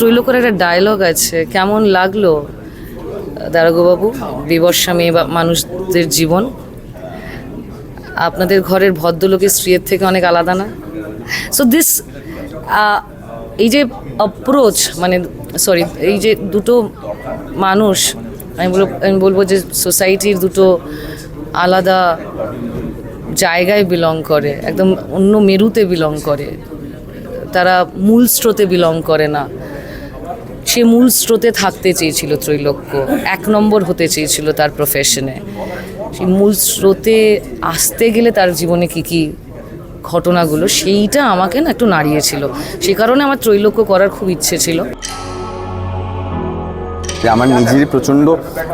ত্রৈলোকের একটা ডায়লগ আছে। কেমন লাগল দারোগবাবু বিবর্ষা মেয়ে বা মানুষদের জীবন? আপনাদের ঘরের ভদ্রলোকের স্ত্রীর থেকে অনেক আলাদা না? সো দিস এই যে অ্যাপ্রোচ মানে সরি এই যে দুটো মানুষ, আমি বলব আমি বলব যে সোসাইটির দুটো আলাদা জায়গায় বিলং করে, একদম অন্য মেরুতে বিলং করে। তারা মূল স্রোতে বিলং করে না। সে মূল স্রোতে থাকতে চেয়েছিল ত্রৈলোক্য, এক নম্বর হতে চেয়েছিল তার প্রফেশনে সেই মূল স্রোতে আসতে গেলে তার জীবনে কী কী ঘটনাগুলো সেইটা আমাকে না একটু নাড়িয়েছিল। সে কারণে আমার ত্রৈলোক্য করার খুব ইচ্ছে ছিল। আমার নিজেরই প্রচণ্ড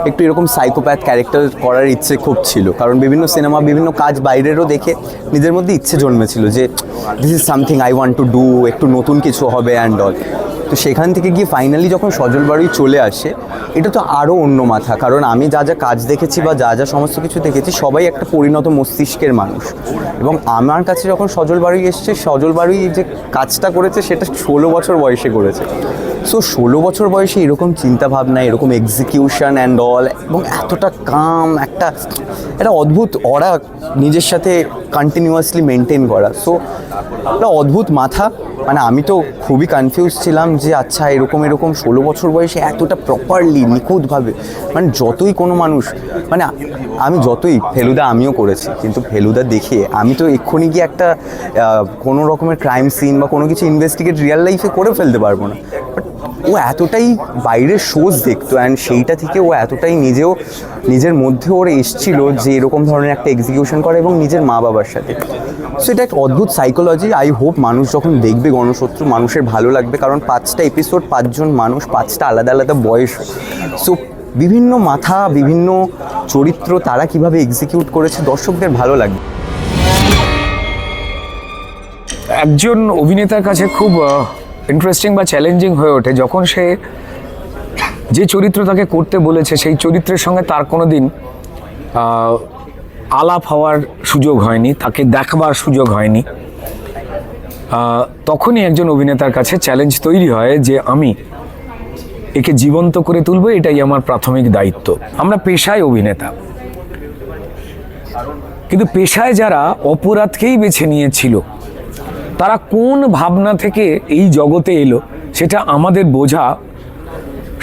একটু এরকম সাইকোপ্যাথ ক্যারেক্টার করার ইচ্ছে খুব ছিল। কারণ বিভিন্ন সিনেমা বিভিন্ন কাজ বাইরেরও দেখে নিজের মধ্যে ইচ্ছে জন্মেছিল যে this is something I want to do একটু নতুন কিছু হবে অ্যান্ড অল তো সেখান থেকে গিয়ে ফাইনালি যখন সজল বাড়ি চলে আসে, এটা তো আরও অন্য মাথা। কারণ আমি যা যা কাজ দেখেছি বা যা যা সমস্ত কিছু দেখেছি, সবাই একটা পরিণত মস্তিষ্কের মানুষ। এবং আমার কাছে যখন সজল বাড়ি এসছে, সজল বাড়ি যে কাজটা করেছে, সেটা ষোলো বছর বয়সে করেছে। সো ষোলো বছর বয়সে এরকম চিন্তা ভাবনা এরকম এক্সিকিউশন অ্যান্ড অল এবং এতটা কাম একটা একটা অদ্ভুত ওরা নিজের সাথে কন্টিনিউয়াসলি মেনটেন করা। সো একটা অদ্ভুত মাথা। মানে আমি তো খুবই কনফিউজ ছিলাম যে আচ্ছা এরকম এরকম ষোলো বছর বয়সে এতটা প্রপারলি নিখুঁতভাবে মানে যতই কোনো মানুষ মানে আমি যতই ফেলুদা আমিও করেছি, কিন্তু ফেলুদা দেখে আমি তো এক্ষুনি গিয়ে একটা কোনো রকমের ক্রাইম সিন বা কোনো কিছু ইনভেস্টিগেট রিয়েল লাইফে করে ফেলতে পারব না। বাট ও এতটাই বাইরের শোজ দেখতো অ্যান্ড সেইটা থেকে ও এতটাই নিজেও, নিজের মধ্যে ওর এসছিল যে এরকম ধরনের একটা এক্সিকিউশন করে এবং নিজের মা বাবার সাথে। সো এটা একটা অদ্ভুত সাইকোলজি আই হোপ মানুষ যখন দেখবে গণশত্রু, মানুষের ভালো লাগবে কারণ পাঁচটা এপিসোড পাঁচজন মানুষ, পাঁচটা আলাদা আলাদা বয়স। সো বিভিন্ন মাথা, বিভিন্ন চরিত্র তারা কীভাবে এক্সিকিউট করেছে দর্শকদের ভালো লাগবে। একজন অভিনেতার কাছে খুব ইন্টারেস্টিং বা চ্যালেঞ্জিং হয়ে ওঠে, যখন সে যে চরিত্র তাকে করতে বলেছে, সেই চরিত্রের সঙ্গে তার কোনো দিন আলাপ হওয়ার সুযোগ হয়নি, তাকে দেখবার সুযোগ হয়নি। তখনই একজন অভিনেতার কাছে চ্যালেঞ্জ তৈরি হয় যে আমি একে জীবন্ত করে তুলবো, এটাই আমার প্রাথমিক দায়িত্ব। আমরা পেশায় অভিনেতা। কিন্তু পেশায় যারা অপরাধকেই বেছে নিয়েছিল তারা কোন ভাবনা থেকে এই জগতে এলো, সেটা আমাদের বোঝা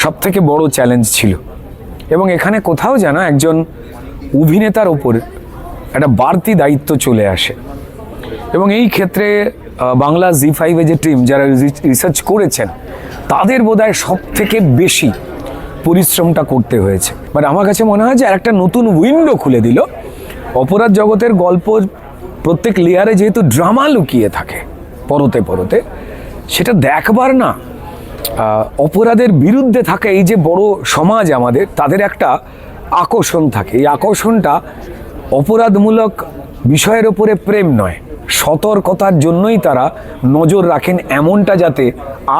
সব থেকে বড় চ্যালেঞ্জ ছিল। এবং এখানে কোথাও যেন একজন অভিনেতার ওপর একটা বাড়তি দায়িত্ব চলে আসে। এবং এই ক্ষেত্রে বাংলা জি ফাইভে যে টিম যারা রিসার্চ করেছেন, তাদের বোধহয় সব থেকে বেশি পরিশ্রমটা করতে হয়েছে। বাট আমার কাছে মনে হয় যে একটা নতুন উইন্ডো খুলে দিল। অপরাধ জগতের গল্প প্রত্যেক লেয়ারে যেহেতু ড্রামা লুকিয়ে থাকে, পরতে পরতে, সেটা দেখবার না অপরাধের বিরুদ্ধে থাকা এই যে বড় সমাজ আমাদের, তাদের একটা আকর্ষণ থাকে। এই আকর্ষণটা অপরাধমূলক বিষয়ের ওপরে প্রেম নয়, সতর্কতার জন্যই তারা নজর রাখেন এমনটা যাতে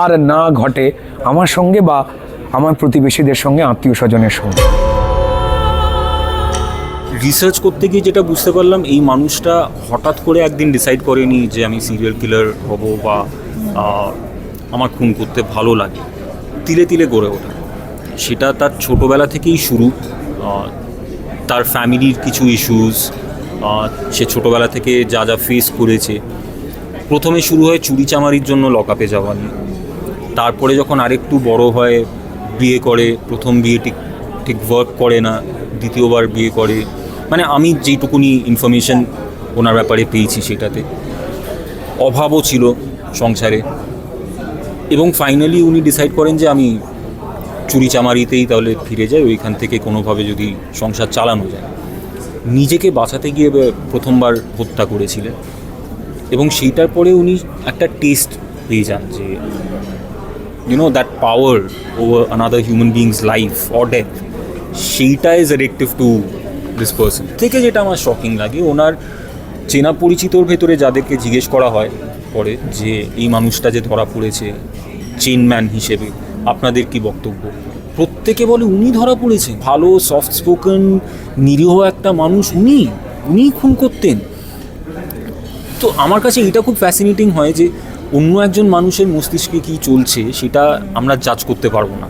আর না ঘটে আমার সঙ্গে বা আমার প্রতিবেশীদের সঙ্গে, আত্মীয় স্বজনের সঙ্গে। রিসার্চ করতে গিয়ে যেটা বুঝতে পারলাম, এই মানুষটা হঠাৎ করে একদিন ডিসাইড করেনি যে আমি সিরিয়াল কিলার হব বা আমার খুন করতে ভালো লাগে। তিলে তিলে গড়ে ওঠা। সেটা তার ছোটোবেলা থেকেই শুরু। তার ফ্যামিলির কিছু ইস্যুস সে ছোটোবেলা থেকে যা যা ফেস করেছে। প্রথমে শুরু হয় চুরি চামারির জন্য লকআপে যাওয়া নিয়ে। তারপরে যখন আরেকটু বড় হয়, বিয়ে করে, প্রথম বিয়ে ঠিক ঠিক ওয়ার্ক করে না, দ্বিতীয়বার বিয়ে করে মানে আমি যেইটুকুনি ইনফরমেশন ওনার ব্যাপারে পেয়েছি সেটাতে। অভাবও ছিল সংসারে। এবং ফাইনালি উনি ডিসাইড করেন যে আমি চুরি চামারিতেই তাহলে ফিরে যাই, ওইখান থেকে কোনোভাবে যদি সংসার চালানো যায়। নিজেকে বাঁচাতে গিয়ে প্রথমবার হত্যা করেছিলেন। এবং সেইটার পরে উনি একটা টেস্ট পেয়ে যান যে, you know, that power over another human being's life or death, সেইটা is addictive to this person থেকে যেটা আমার শকিং লাগে ওনার চেনা পরিচিতর ভেতরে যাদেরকে জিজ্ঞেস করা হয় পরে যে এই মানুষটা যে ধরা পড়েছে চেনম্যান হিসেবে আপনাদের কি বক্তব্য? প্রত্যেকে বলে উনি ধরা পড়েছে। ভালো সফট স্পোকেন নিরীহ একটা মানুষ উনি উনি খুন করতেন। তো আমার কাছে এটা খুব ফ্যাসিনেটিং হয় যে অন্য একজন মানুষের মস্তিষ্কে কি চলছে সেটা আমরা জাজ করতে পারব না।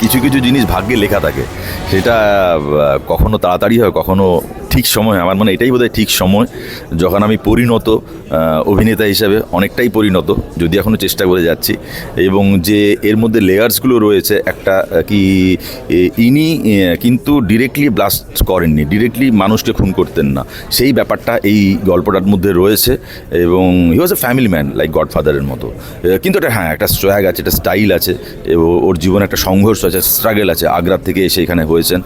কিছু কিছু জিনিস ভাগ্যে লেখা থাকে। সেটা কখনো তাড়াতাড়ি হয় কখনো ঠিক সময়, আমার মনে এটাই বোধহয় ঠিক সময়, যখন আমি পরিণত অভিনেতা হিসাবে অনেকটাই পরিণত, যদি এখনও চেষ্টা করে যাচ্ছি, এবং যে এর মধ্যে লেয়ার্সগুলো রয়েছে, একটা কি ইনি কিন্তু ডিরেক্টলি ব্লাস্ট করেননি ডিরেক্টলি মানুষকে খুন করতেন না। সেই ব্যাপারটা এই গল্পটার মধ্যে রয়েছে, এবং he was a family man like গডফাদারের মতো। কিন্তু এটা হ্যাঁ একটা সোয়াগ আছে, একটা স্টাইল আছে ওর জীবনে একটা সংঘর্ষ আছে স্ট্রাগল আছে, আগ্রা থেকে এসে এখানে হয়েছেন।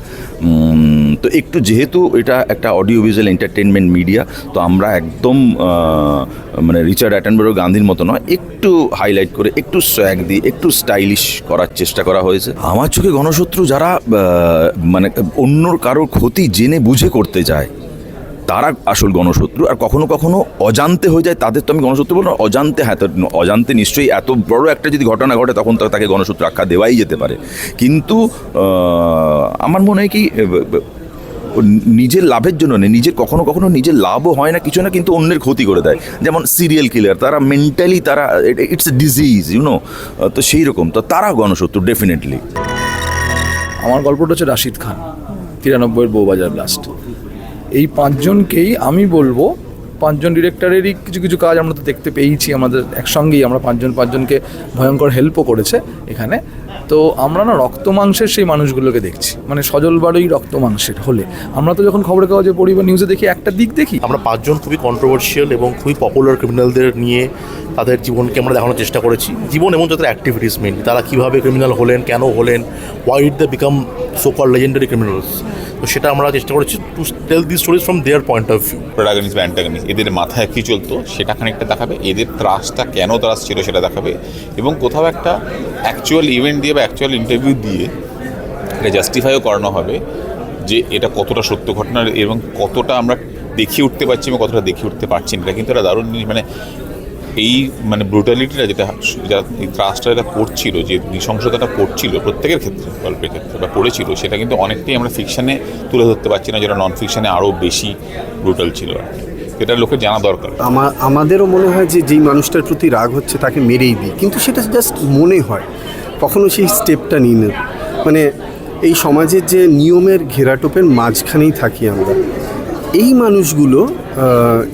তো একটু যেহেতু এটা একটা অডিও ভিজুয়াল এন্টারটেনমেন্ট মিডিয়া তো আমরা একদম মানে রিচার্ড অ্যাটেনবরো গান্ধীর মতো নয়, একটু হাইলাইট করে, একটু সোয়াগ দিয়ে, একটু স্টাইলিশ করার চেষ্টা করা হয়েছে। আমার চোখে গণশত্রু যারা মানে অন্য কারোর ক্ষতি জেনে বুঝে করতে যায়, তারা আসল গণশত্রু। আর কখনো কখনো অজান্তে হয়ে যায়, তাদের তো আমি গণশত্রু বলব অজান্তে হ্যাঁ অজান্তে নিশ্চয়ই এত বড় একটা যদি ঘটনা ঘটে, তখন তো তাকে গণশত্রু আখ্যা দেওয়াই যেতে পারে। কিন্তু আমার মনে হয় কি নিজের লাভের জন্য নেই নিজের কখনো কখনো নিজের লাভও হয় না, কিছু না, কিন্তু অন্যের ক্ষতি করে দেয়। যেমন সিরিয়াল কিলার তারা মেন্টালি তারা it's a disease you know তো সেই রকম, তো তারা গণশত্রু ডেফিনেটলি আমার গল্পটা হচ্ছে রাশিদ খান, তিরানব্বইয়ের বউবাজার ব্লাস্ট এই পাঁচজনকেই আমি বলব, পাঁচজন ডিরেক্টরেরই কিছু কিছু কাজ আমরা তো দেখতে পেয়েছি আমাদের একসঙ্গেই আমরা পাঁচজন, পাঁচজনকে ভয়ঙ্কর হেল্পও করেছে এখানে। তো আমরা না রক্ত মাংসের সেই মানুষগুলোকে দেখছি। মানে সজল বাড়ই রক্ত মাংসের হলে। আমরা তো যখন খবরের কাগজে পড়ি বা নিউজে দেখি একটা দিক দেখি। আমরা পাঁচজন খুবই কন্ট্রোভার্সিয়াল এবং খুবই পপুলার ক্রিমিনালদের নিয়ে তাদের জীবনকে আমরা দেখানোর চেষ্টা করেছি। জীবন এবং যাদের অ্যাক্টিভিটিস মেনলি তারা কীভাবে ক্রিমিনাল হলেন কেন হলেন why it the become so call legendary criminals তো সেটা আমরা চেষ্টা করেছি to tell the stories from their point of view protagonist বা অ্যান্টাগনিস্ট এদের মাথায় কী চলতো সেটা খানিকটা দেখাবে এদের ত্রাসটা কেন ত্রাস ছিল সেটা দেখাবে এবং কোথাও একটা অ্যাকচুয়াল ইভেন্ট দিয়ে বা অ্যাকচুয়াল ইন্টারভিউ দিয়ে এটা জাস্টিফাইও করানো হবে যে এটা কতটা সত্য ঘটনা এবং কতটা আমরা দেখিয়ে উঠতে পারছি এবং কতটা দেখিয়ে উঠতে পারছি না। এটা কিন্তু একটা দারুণ জিনিস। মানে এই মানে ব্রুটালিটিটা যেটা যা এই ত্রাসটা যেটা করছিল, যে নৃশংসতাটা করছিল প্রত্যেকের ক্ষেত্রে, গল্পের ক্ষেত্রে বা করেছিল, সেটা কিন্তু অনেকটাই আমরা ফিকশানে তুলে ধরতে পারছি না, যেটা নন ফিকশানে আরও বেশি ব্রুটাল ছিল আর কি। এটা লোকের জানা দরকার। আমার, আমাদেরও মনে হয় যে যেই মানুষটার প্রতি রাগ হচ্ছে তাকে মেরেই দিই। কিন্তু সেটা জাস্ট মনে হয়। কখনো সেই স্টেপটা নিই না। মানে এই সমাজের যে নিয়মের ঘেরাটোপের মাঝখানেই থাকি আমরা। এই মানুষগুলো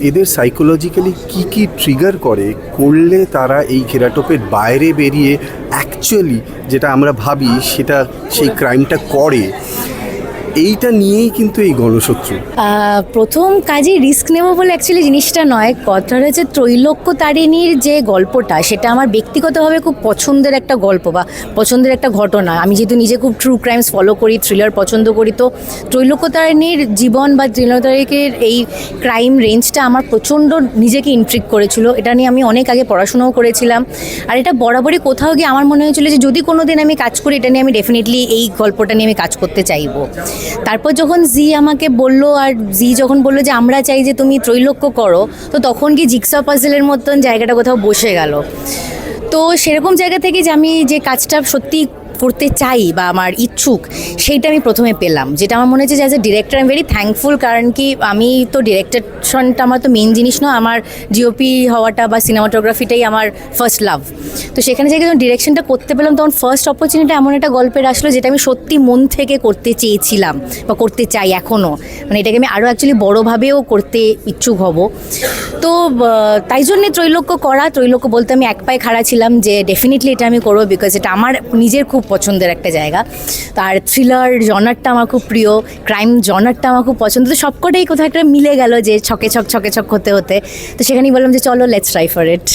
এদের সাইকোলজিক্যালি কি কি ট্রিগার করে, করলে তারা এই ঘেরাটোপের বাইরে বেরিয়ে অ্যাকচুয়ালি যেটা আমরা ভাবি সেটা সেই ক্রাইমটা করে এইটা নিয়েই কিন্তু এই গণশত্রু। প্রথম কাজে রিস্ক নেব বলে অ্যাকচুয়ালি জিনিসটা নয়। কথাটা হচ্ছে ত্রৈলোক্য তারিণীর যে গল্পটা, সেটা আমার ব্যক্তিগতভাবে খুব পছন্দের একটা গল্প বা পছন্দের একটা ঘটনা। আমি যেহেতু নিজে খুব ট্রু ক্রাইমস ফলো করি থ্রিলার পছন্দ করি, তো ত্রৈলোক্য তারিণীর জীবন বা ত্রৈলোক্য তারিণীর এই ক্রাইম রেঞ্জটা আমার প্রচণ্ড নিজেকে ইন্ট্রিক করেছিল। এটা নিয়ে আমি অনেক আগে পড়াশোনাও করেছিলাম। আর এটা বরাবরই কোথাও গিয়ে আমার মনে হয়েছিল যে যদি কোনো দিন আমি কাজ করি, এটা নিয়ে আমি ডেফিনেটলি এই গল্পটা নিয়ে আমি কাজ করতে চাইব। তারপর যখন জি আমাকে বলল আর জি যখন বলল যে আমরা চাই যে তুমি ত্রৈলোক্য করো, তো তখন কি জিক্সা পাজেলের মতন জায়গাটা কোথাও বসে গেল। তো সেরকম জায়গা থেকে যে আমি যে কাজটা সত্যি করতে চাই বা আমার ইচ্ছুক, সেইটা আমি প্রথমে পেলাম। যেটা আমার মনে হচ্ছে যে as a director I very thankful কারণ কি আমি তো ডিরেক্টেশনটা আমার তো মেন জিনিস নয়, আমার জিওপি হওয়াটা বা সিনেমাটোগ্রাফিটাই আমার ফার্স্ট লাভ তো সেখানে যে যখন ডিরেকশনটা করতে পেলাম, তখন ফার্স্ট অপরচুনিটি এমন একটা গল্পের আসলো, যেটা আমি সত্যি মন থেকে করতে চেয়েছিলাম বা করতে চাই এখনও মানে এটাকে আমি আরও অ্যাকচুয়ালি বড়োভাবেও করতে ইচ্ছুক হব। তো তাই জন্যে ত্রৈলোক্য করা, ত্রৈলোক্য বলতে আমি এক পায়ে খাড়া ছিলাম যে ডেফিনেটলি এটা আমি করব বিকজ এটা আমার নিজের খুব পছন্দের একটা জায়গা। তার থ্রিলার জনারটা আমার খুব প্রিয় ক্রাইম জনারটা আমার খুব পছন্দ। তো সবকটাই কোথাও একটা মিলে গেল যে ছকে ছক ছকে ছক হতে হতে। তো সেখানেই বললাম যে চলো লেটস ট্রাই ফর ইট